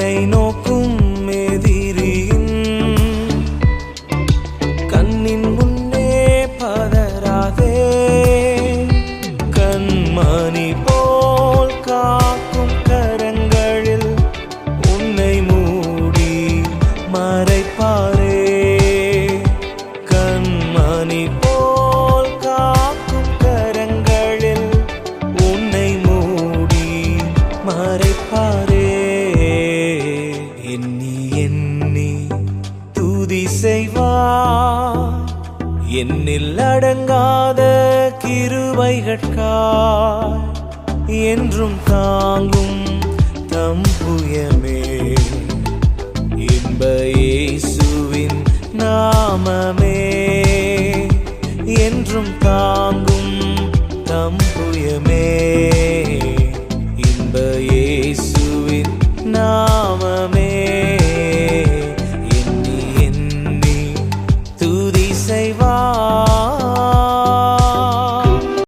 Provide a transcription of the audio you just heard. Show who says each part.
Speaker 1: என்னை நோக்கும் மேதிரியின் கண்ணின் முன்னே பதராதே கண்மணி போல் காக்கும் கரங்களில் உன்னை மூடி மறைப்பாரே. கண்மணி போல் காக்கும் கரங்களில் உன்னை மூடி மறைப்பாரே. செய்வார் என்னில் அடங்காத கிருவைகட்கார் என்றும் தாங்கும் தம்புயமே இன்ப இயேசுவின் நாமமே. என்றும் தாங்கும் தம்புயமே